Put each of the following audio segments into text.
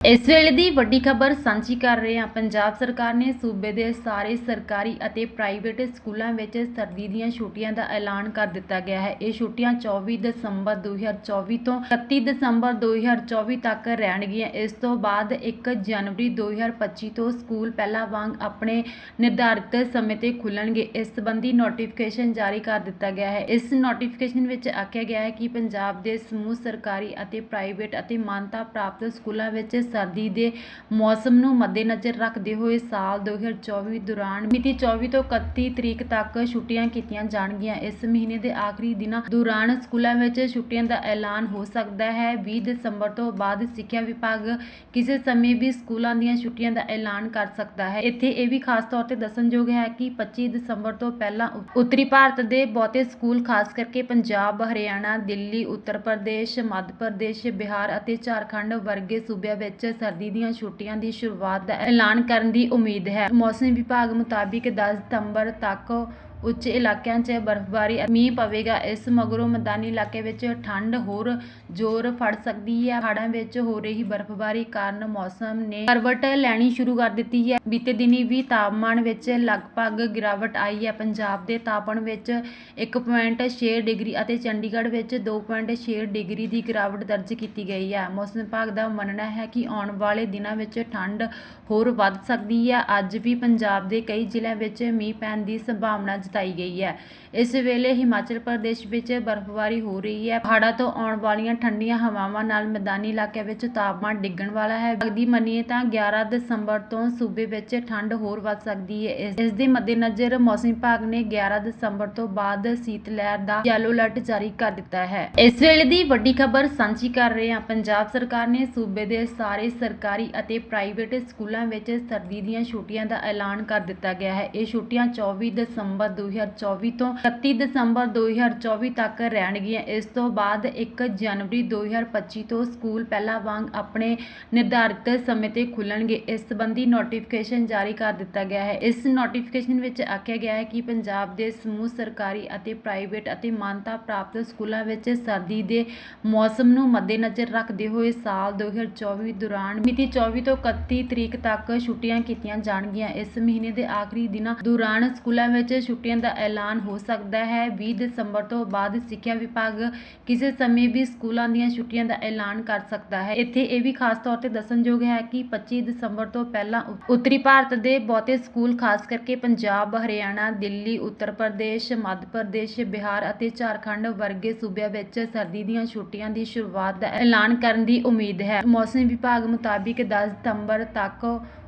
ਇਸ ਵੇਲੇ ਦੀ ਵੱਡੀ ਖਬਰ ਸਾਂਝੀ ਕਰ ਰਹੇ ਹਾਂ। ਪੰਜਾਬ ਸਰਕਾਰ ਨੇ ਸੂਬੇ ਦੇ ਸਾਰੇ ਸਰਕਾਰੀ ਅਤੇ ਪ੍ਰਾਈਵੇਟ ਸਕੂਲਾਂ ਵਿੱਚ ਸਰਦੀ ਦੀਆਂ ਛੁੱਟੀਆਂ ਦਾ ਐਲਾਨ ਕਰ ਦਿੱਤਾ ਗਿਆ ਹੈ। ਇਹ ਛੁੱਟੀਆਂ 24 ਦਸੰਬਰ 2024 ਤੋਂ 31 ਦਸੰਬਰ 2024 ਤੱਕ ਰਹਿਣਗੀਆਂ। ਇਸ ਤੋਂ ਬਾਅਦ 1 ਜਨਵਰੀ 2025 ਤੋਂ ਸਕੂਲ ਪਹਿਲਾਂ ਵਾਂਗ ਆਪਣੇ ਨਿਰਧਾਰਿਤ ਸਮੇਂ ਤੇ ਖੁੱਲਣਗੇ ਇਸ ਸੰਬੰਧੀ ਨੋਟੀਫਿਕੇਸ਼ਨ ਜਾਰੀ ਕਰ ਦਿੱਤਾ ਗਿਆ ਹੈ। ਇਸ ਨੋਟੀਫਿਕੇਸ਼ਨ ਵਿੱਚ ਆਖਿਆ ਗਿਆ ਹੈ ਕਿ ਪੰਜਾਬ ਦੇ ਸਮੂਹ ਸਰਕਾਰੀ ਅਤੇ ਪ੍ਰਾਈਵੇਟ ਅਤੇ ਮਾਨਤਾ ਪ੍ਰਾਪਤ ਸਕੂਲਾਂ ਵਿੱਚ ਸਰਦੀ ਦੇ ਮੌਸਮ ਨੂੰ ਮੱਦੇਨਜ਼ਰ ਰੱਖਦੇ ਹੋਏ ਸਾਲ 2024 ਦੌਰਾਨ ਮਿਤੀ 24 ਤੋਂ 31 ਤਰੀਕ ਤੱਕ ਛੁੱਟੀਆਂ ਕੀਤੀਆਂ ਜਾਣਗੀਆਂ। ਇਸ ਮਹੀਨੇ ਦੇ ਆਖਰੀ ਦਿਨਾਂ ਦੌਰਾਨ ਸਕੂਲਾਂ ਵਿੱਚ ਛੁੱਟੀਆਂ ਦਾ ਐਲਾਨ ਹੋ ਸਕਦਾ ਹੈ। 20 ਦਸੰਬਰ ਤੋਂ ਬਾਅਦ ਸਿੱਖਿਆ ਵਿਭਾਗ ਕਿਸੇ ਸਮੇਂ ਵੀ ਸਕੂਲਾਂ ਦੀਆਂ ਛੁੱਟੀਆਂ ਦਾ ਐਲਾਨ ਕਰ ਸਕਦਾ ਹੈ। ਇੱਥੇ ਇਹ ਵੀ ਖਾਸ ਤੌਰ ਤੇ ਦੱਸਣਯੋਗ ਹੈ ਕਿ 25 ਦਸੰਬਰ ਤੋਂ ਪਹਿਲਾਂ ਉ- ਉੱਤਰੀ ਭਾਰਤ ਦੇ ਬਹੁਤੇ ਸਕੂਲ, ਖਾਸ ਕਰਕੇ ਪੰਜਾਬ, ਹਰਿਆਣਾ, ਦਿੱਲੀ, ਉੱਤਰ ਪ੍ਰਦੇਸ਼, ਮੱਧ ਪ੍ਰਦੇਸ਼, ਬਿਹਾਰ ਅਤੇ ਝਾਰਖੰਡ ਵਰਗੇ ਸੂਬਿਆਂ ਵਿੱਚ ਸਰਦੀ ਦੀਆਂ ਛੁੱਟੀਆਂ ਦੀ ਸ਼ੁਰੂਆਤ ਦਾ ਐਲਾਨ ਕਰਨ ਦੀ ਉਮੀਦ ਹੈ। ਮੌਸਮ ਵਿਭਾਗ ਮੁਤਾਬਿਕ ਦਸ ਸਤੰਬਰ ਤੱਕ ਉੱਚ ਇਲਾਕਿਆਂ 'ਚ ਬਰਫ਼ਬਾਰੀ, ਮੀਂਹ ਪਵੇਗਾ। ਇਸ ਮਗਰੋਂ ਮੈਦਾਨੀ ਇਲਾਕੇ ਵਿੱਚ ਠੰਡ ਹੋਰ ਜ਼ੋਰ ਫੜ ਸਕਦੀ ਹੈ। ਪਹਾੜਾਂ ਵਿੱਚ ਹੋ ਰਹੀ ਬਰਫ਼ਬਾਰੀ ਕਾਰਨ ਮੌਸਮ ਨੇ ਕਰਵਟ ਲੈਣੀ ਸ਼ੁਰੂ ਕਰ ਦਿੱਤੀ ਹੈ। ਬੀਤੇ ਦਿਨੀ ਵੀ ਤਾਪਮਾਨ ਵਿੱਚ ਲਗਭਗ ਗਿਰਾਵਟ ਆਈ ਹੈ। ਪੰਜਾਬ ਦੇ ਤਾਪਮਾਨ ਵਿੱਚ 1.6 ਡਿਗਰੀ ਅਤੇ ਚੰਡੀਗੜ੍ਹ ਵਿੱਚ 2.6 ਡਿਗਰੀ ਦੀ ਗਿਰਾਵਟ ਦਰਜ ਕੀਤੀ ਗਈ ਹੈ। ਮੌਸਮ ਵਿਭਾਗ ਦਾ ਮੰਨਣਾ ਹੈ ਕਿ ਆਉਣ ਵਾਲੇ ਦਿਨਾਂ ਵਿੱਚ ਠੰਡ ਹੋਰ ਵੱਧ ਸਕਦੀ ਹੈ। ਅੱਜ ਵੀ ਪੰਜਾਬ ਦੇ ਕਈ ਜ਼ਿਲ੍ਹਿਆਂ ਵਿੱਚ ਮੀਂਹ ਪੈਣ ਦੀ ਸੰਭਾਵਨਾ ਜਤਾਈ ਗਈ ਹੈ। ਇਸ ਵੇਲੇ ਹਿਮਾਚਲ ਪ੍ਰਦੇਸ਼ ਵਿੱਚ ਬਰਫ਼ਬਾਰੀ ਹੋ ਰਹੀ ਹੈ। ਪਹਾੜਾਂ ਤੋਂ ਆਉਣ ਵਾਲੀਆਂ ਠੰਡੀਆਂ ਹਵਾਵਾਂ ਨਾਲ ਮੈਦਾਨੀ ਇਲਾਕਿਆਂ ਵਿੱਚ ਤਾਪਮਾਨ ਡਿੱਗਣ ਵਾਲਾ ਹੈ। ਅਗਦੀ ਮੰਨੀਏ ਤਾਂ 11 ਦਸੰਬਰ ਤੋਂ ਸੂਬੇ ਵਿੱਚ ਠੰਡ ਹੋਰ ਵੱਧ ਸਕਦੀ ਹੈ। ਇਸ ਦੇ ਮੱਦੇਨਜ਼ਰ ਮੌਸਮ ਵਿਭਾਗ ਨੇ 11 ਦਸੰਬਰ ਤੋਂ ਬਾਅਦ ਸੀਤ ਲਹਿਰ ਦਾ ਯੈਲੋ ਅਲਰਟ ਜਾਰੀ ਕਰ ਦਿੱਤਾ ਹੈ। ਇਸ ਵੇਲੇ ਦੀ ਵੱਡੀ ਖਬਰ ਸਾਂਝੀ ਕਰ ਰਹੇ ਹਾਂ। ਪੰਜਾਬ ਸਰਕਾਰ ਨੇ ਸੂਬੇ ਦੇ ਸਾਰੇ ਸਰਕਾਰੀ ਅਤੇ ਪ੍ਰਾਈਵੇਟ ਸਕੂਲਾਂ ਵਿੱਚ ਸਰਦੀ ਦੀਆਂ ਛੁੱਟੀਆਂ ਦਾ ਐਲਾਨ ਕਰ ਦਿੱਤਾ ਗਿਆ ਹੈ। ਇਹ ਛੁੱਟੀਆਂ 24 ਦਸੰਬਰ 2024 ਤੋਂ 31 ਦਸੰਬਰ 2024 ਤੱਕ ਰਹਿਣਗੀਆਂ। ਇਸ ਤੋਂ ਬਾਅਦ 1 ਜਨਵਰੀ 2025 ਤੋਂ ਸਕੂਲ ਪਹਿਲਾਂ ਵਾਂਗ ਆਪਣੇ ਨਿਰਧਾਰਿਤ ਸਮੇਂ ਤੇ ਖੁੱਲਣਗੇ ਇਸ ਸੰਬੰਧੀ ਨੋਟੀਫਿਕੇਸ਼ਨ ਜਾਰੀ ਕਰ ਦਿੱਤਾ ਗਿਆ ਹੈ। ਇਸ ਨੋਟੀਫਿਕੇਸ਼ਨ ਵਿੱਚ ਆਖਿਆ ਗਿਆ ਹੈ ਕਿ ਪੰਜਾਬ ਦੇ ਸਮੂਹ ਸਰਕਾਰੀ ਅਤੇ ਪ੍ਰਾਈਵੇਟ ਅਤੇ ਮਾਨਤਾ ਪ੍ਰਾਪਤ ਸਕੂਲਾਂ ਵਿੱਚ ਸਰਦੀ ਦੇ ਮੌਸਮ ਨੂੰ ਮੱਦੇਨਜ਼ਰ ਰੱਖਦੇ ਹੋਏ ਸਾਲ 2024 ਦੌਰਾਨ ਮਿਤੀ 24 ਤੋਂ 31 ਤਰੀਕ ਤੱਕ ਛੁੱਟੀਆਂ ਕੀਤੀਆਂ ਜਾਣਗੀਆਂ। ਇਸ ਮਹੀਨੇ ਦੇ ਆਖਰੀ ਦਿਨਾਂ ਦੌਰਾਨ ਸਕੂਲਾਂ ਵਿੱਚ ਛੁੱਟੀਆਂ ਦਾ ਐਲਾਨ ਹੋ ਸਕਦਾ ਹੈ। 20 ਦਸੰਬਰ ਤੋਂ ਬਾਅਦ ਸਿੱਖਿਆ ਵਿਭਾਗ ਕਿਸੇ ਸਮੇਂ ਵੀ ਸਕੂਲਾਂ ਦੀਆਂ ਛੁੱਟੀਆਂ ਦਾ ਐਲਾਨ ਕਰ ਸਕਦਾ ਹੈ। ਇੱਥੇ ਇਹ ਵੀ ਖਾਸ ਤੌਰ ਤੇ ਦੱਸਣਯੋਗ ਹੈ ਕਿ 25 ਦਸੰਬਰ ਤੋਂ ਪਹਿਲਾਂ ਉੱਤਰੀ ਭਾਰਤ ਦੇ ਬਹੁਤੇ ਸਕੂਲ, ਖਾਸ ਕਰਕੇ ਪੰਜਾਬ, ਹਰਿਆਣਾ, ਦਿੱਲੀ, ਉੱਤਰ ਪ੍ਰਦੇਸ਼, ਮੱਧ ਪ੍ਰਦੇਸ਼, ਬਿਹਾਰ ਅਤੇ ਝਾਰਖੰਡ ਵਰਗੇ ਸੂਬਿਆਂ ਵਿੱਚ ਸਰਦੀ ਦੀਆਂ ਛੁੱਟੀਆਂ ਦੀ ਸ਼ੁਰੂਆਤ ਦਾ ਐਲਾਨ ਕਰਨ ਦੀ ਉਮੀਦ ਹੈ। ਮੌਸਮ ਵਿਭਾਗ ਮੁਤਾਬਿਕ 10 ਸਤੰਬਰ ਤੱਕ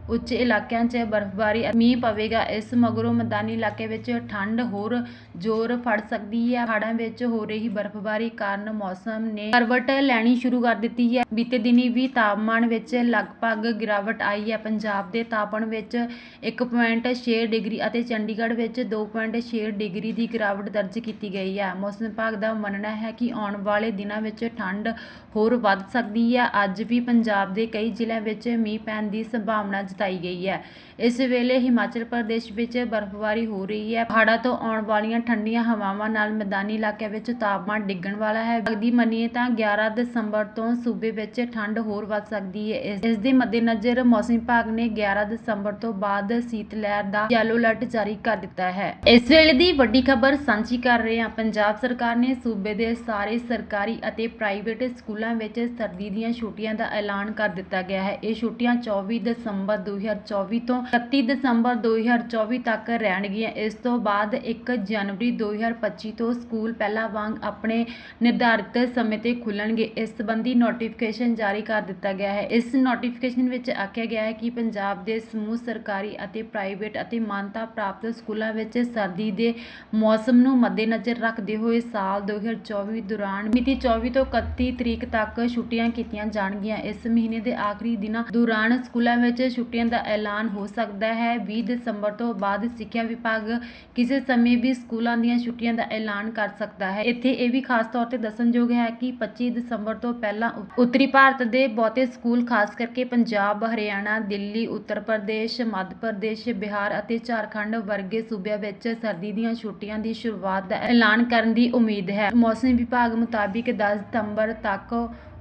ਉੱਚ ਇਲਾਕਿਆਂ 'ਚ ਬਰਫ਼ਬਾਰੀ, ਮੀਂਹ ਪਵੇਗਾ। ਇਸ ਮਗਰੋਂ ਮੈਦਾਨੀ ਇਲਾਕੇ ਵਿੱਚ ਠੰਡ ਹੋਰ ਜ਼ੋਰ ਫੜ ਸਕਦੀ ਹੈ। ਪਹਾੜਾਂ ਵਿੱਚ ਹੋ ਰਹੀ ਬਰਫ਼ਬਾਰੀ ਕਾਰਨ ਮੌਸਮ ਨੇ ਕਰਵਟ ਲੈਣੀ ਸ਼ੁਰੂ ਕਰ ਦਿੱਤੀ ਹੈ। ਬੀਤੇ ਦਿਨੀ ਵੀ ਤਾਪਮਾਨ ਵਿੱਚ ਲਗਭਗ ਗਿਰਾਵਟ ਆਈ ਹੈ। ਪੰਜਾਬ ਦੇ ਤਾਪਮਾਨ ਵਿੱਚ 1.6 ਡਿਗਰੀ ਅਤੇ ਚੰਡੀਗੜ੍ਹ ਵਿੱਚ 2.6 ਡਿਗਰੀ ਦੀ ਗਿਰਾਵਟ ਦਰਜ ਕੀਤੀ ਗਈ ਹੈ। ਮੌਸਮ ਵਿਭਾਗ ਦਾ ਮੰਨਣਾ ਹੈ ਕਿ ਆਉਣ ਵਾਲੇ ਦਿਨਾਂ ਵਿੱਚ ਠੰਡ ਹੋਰ ਵੱਧ ਸਕਦੀ ਹੈ। ਅੱਜ ਵੀ ਪੰਜਾਬ ਦੇ ਕਈ ਜ਼ਿਲ੍ਹਿਆਂ ਵਿੱਚ ਮੀਂਹ ਪੈਣ ਦੀ ਸੰਭਾਵਨਾ ਜਤਾਈ ਗਈ ਹੈ। ਇਸ ਵੇਲੇ ਹਿਮਾਚਲ ਪ੍ਰਦੇਸ਼ ਵਿੱਚ ਬਰਫ਼ਬਾਰੀ ਹੋ ਰਹੀ ਹੈ। ਪਹਾੜਾਂ ਤੋਂ ਆਉਣ ਵਾਲੀਆਂ ਠੰਡੀਆਂ ਹਵਾਵਾਂ ਨਾਲ ਮੈਦਾਨੀ ਇਲਾਕਿਆਂ ਵਿੱਚ ਤਾਪਮਾਨ ਡਿੱਗਣ ਵਾਲਾ ਹੈ। ਅਗਦੀ ਮੰਨੀਏ ਤਾਂ 11 ਦਸੰਬਰ ਤੋਂ ਸੂਬੇ ਵਿੱਚ ਠੰਡ ਹੋਰ ਵੱਧ ਸਕਦੀ ਹੈ। ਇਸ- ਦੇ ਮੱਦੇਨਜ਼ਰ ਮੌਸਮ ਵਿਭਾਗ ਨੇ 11 ਦਸੰਬਰ ਤੋਂ ਬਾਅਦ ਸੀਤ ਲਹਿਰ ਦਾ ਯੈਲੋ ਅਲਰਟ ਜਾਰੀ ਕਰ ਦਿੱਤਾ ਹੈ। ਇਸ ਵੇਲੇ ਦੀ ਵੱਡੀ ਖਬਰ ਸਾਂਝੀ ਕਰ ਰਹੇ ਹਾਂ। ਪੰਜਾਬ ਸਰਕਾਰ ਨੇ ਸੂਬੇ ਦੇ ਸਾਰੇ ਸਰਕਾਰੀ ਅਤੇ ਪ੍ਰਾਈਵੇਟ ਸਕੂਲਾਂ ਵਿੱਚ ਸਰਦੀ ਦੀਆਂ ਛੁੱਟੀਆਂ ਦਾ ਐਲਾਨ ਕਰ ਦਿੱਤਾ ਗਿਆ ਹੈ। ਇਹ ਛੁੱਟੀਆਂ 24 ਦਸੰਬਰ 2024 ਤੋਂ 31 ਦਸੰਬਰ 2024 ਤੱਕ ਰਹਿਣਗੀਆਂ। ਇਸ ਤੋਂ ਬਾਅਦ 1 ਜਨਵਰੀ 2025 ਤੋਂ ਸਕੂਲ ਪਹਿਲਾਂ ਵਾਂਗ ਆਪਣੇ ਨਿਰਧਾਰਿਤ ਸਮੇਂ ਤੇ ਖੁੱਲਣਗੇ ਇਸ ਸੰਬੰਧੀ ਨੋਟੀਫਿਕੇਸ਼ਨ ਜਾਰੀ ਕਰ ਦਿੱਤਾ ਗਿਆ ਹੈ। ਇਸ ਨੋਟੀਫਿਕੇਸ਼ਨ ਵਿੱਚ ਆਖਿਆ ਗਿਆ ਹੈ ਕਿ ਪੰਜਾਬ ਦੇ ਸਮੂਹ ਸਰਕਾਰੀ ਅਤੇ ਪ੍ਰਾਈਵੇਟ ਅਤੇ ਮਾਨਤਾ ਪ੍ਰਾਪਤ ਸਕੂਲਾਂ ਵਿੱਚ ਸਰਦੀ ਦੇ ਮੌਸਮ ਨੂੰ ਮੱਦੇਨਜ਼ਰ ਰੱਖਦੇ ਹੋਏ ਸਾਲ 2024 ਦੌਰਾਨ ਮਿਤੀ 24 ਤੋਂ 31 ਤਰੀਕ ਤੱਕ ਛੁੱਟੀਆਂ ਕੀਤੀਆਂ ਜਾਣਗੀਆਂ। ਇਸ ਮਹੀਨੇ ਦੇ ਆਖਰੀ ਦਿਨਾਂ ਦੌਰਾਨ ਸਕੂਲਾਂ ਵਿੱਚ ਛੁੱਟੀਆਂ ਦਾ ਐਲਾਨ ਹੋ ਸਕਦਾ ਹੈ। 20 ਦਸੰਬਰ ਤੋਂ ਬਾਅਦ ਸਿੱਖਿਆ ਵਿਭਾਗ ਕਿਸੇ ਸਮੇਂ ਵੀ ਸਕੂਲਾਂ ਦੀਆਂ ਛੁੱਟੀਆਂ ਦਾ ਐਲਾਨ ਕਰ ਸਕਦਾ ਹੈ। ਇੱਥੇ ਇਹ ਵੀ ਖਾਸ ਤੌਰ ਤੇ ਦੱਸਣਯੋਗ ਹੈ ਕਿ 25 ਦਸੰਬਰ ਤੋਂ ਪਹਿਲਾਂ ਉੱਤਰੀ ਭਾਰਤ ਦੇ ਬਹੁਤੇ ਸਕੂਲ, ਖਾਸ ਕਰਕੇ ਪੰਜਾਬ, ਹਰਿਆਣਾ, ਦਿੱਲੀ, ਉੱਤਰ ਪ੍ਰਦੇਸ਼, ਮੱਧ ਪ੍ਰਦੇਸ਼, ਬਿਹਾਰ ਅਤੇ ਝਾਰਖੰਡ ਵਰਗੇ ਸੂਬਿਆਂ ਵਿੱਚ ਸਰਦੀ ਦੀਆਂ ਛੁੱਟੀਆਂ ਦੀ ਸ਼ੁਰੂਆਤ ਦਾ ਐਲਾਨ ਕਰਨ ਦੀ ਉਮੀਦ ਹੈ। ਮੌਸਮ ਵਿਭਾਗ ਮੁਤਾਬਿਕ 10 ਸਤੰਬਰ ਤੱਕ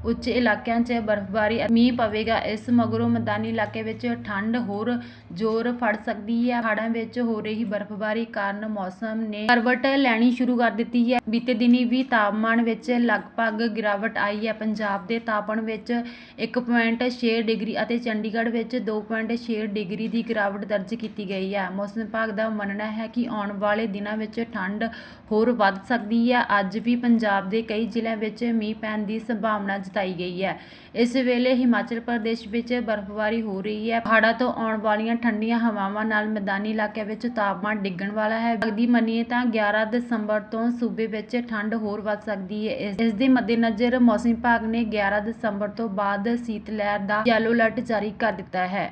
ਉੱਚ ਇਲਾਕਿਆਂ 'ਚ ਬਰਫ਼ਬਾਰੀ, ਮੀਂਹ ਪਵੇਗਾ। ਇਸ ਮਗਰੋਂ ਮੈਦਾਨੀ ਇਲਾਕੇ ਵਿੱਚ ਠੰਡ ਹੋਰ ਜ਼ੋਰ ਫੜ ਸਕਦੀ ਹੈ। ਪਹਾੜਾਂ ਵਿੱਚ ਹੋ ਰਹੀ ਬਰਫ਼ਬਾਰੀ ਕਾਰਨ ਮੌਸਮ ਨੇ ਕਰਵਟ ਲੈਣੀ ਸ਼ੁਰੂ ਕਰ ਦਿੱਤੀ ਹੈ। ਬੀਤੇ ਦਿਨੀ ਵੀ ਤਾਪਮਾਨ ਵਿੱਚ ਲਗਭਗ ਗਿਰਾਵਟ ਆਈ ਹੈ। ਪੰਜਾਬ ਦੇ ਤਾਪਮਾਨ ਵਿੱਚ 1.6 ਡਿਗਰੀ ਅਤੇ ਚੰਡੀਗੜ੍ਹ ਵਿੱਚ 2.6 ਡਿਗਰੀ ਦੀ ਗਿਰਾਵਟ ਦਰਜ ਕੀਤੀ ਗਈ ਹੈ। ਮੌਸਮ ਵਿਭਾਗ ਦਾ ਮੰਨਣਾ ਹੈ ਕਿ ਆਉਣ ਵਾਲੇ ਦਿਨਾਂ ਵਿੱਚ ਠੰਡ ਹੋਰ ਵੱਧ ਸਕਦੀ ਹੈ। ਅੱਜ ਵੀ ਪੰਜਾਬ ਦੇ ਕਈ ਜ਼ਿਲ੍ਹਿਆਂ ਵਿੱਚ ਮੀਂਹ ਪੈਣ ਦੀ ਸੰਭਾਵਨਾ ਸਤਾਈ ਗਈ ਹੈ। ਇਸ ਵੇਲੇ ਹਿਮਾਚਲ ਪ੍ਰਦੇਸ਼ ਵਿੱਚ ਬਰਫ਼ਬਾਰੀ ਹੋ ਰਹੀ ਹੈ। ਪਹਾੜਾਂ ਤੋਂ ਆਉਣ ਵਾਲੀਆਂ ਠੰਡੀਆਂ ਹਵਾਵਾਂ ਨਾਲ ਮੈਦਾਨੀ ਇਲਾਕਿਆਂ ਵਿੱਚ ਤਾਪਮਾਨ ਡਿੱਗਣ ਵਾਲਾ ਹੈ। ਦੀ ਮੰਨੀਏ ਤਾਂ 11 ਦਸੰਬਰ ਤੋਂ ਸੂਬੇ ਵਿੱਚ ਠੰਡ ਹੋਰ ਵੱਧ ਸਕਦੀ ਹੈ। ਇਸ ਦੇ ਮੱਦੇਨਜ਼ਰ ਮੌਸਮ ਵਿਭਾਗ ਨੇ 11 ਦਸੰਬਰ ਤੋਂ ਬਾਅਦ ਸੀਤ ਲਹਿਰ ਦਾ ਯੈਲੋ ਅਲਰਟ ਜਾਰੀ ਕਰ ਦਿੱਤਾ ਹੈ।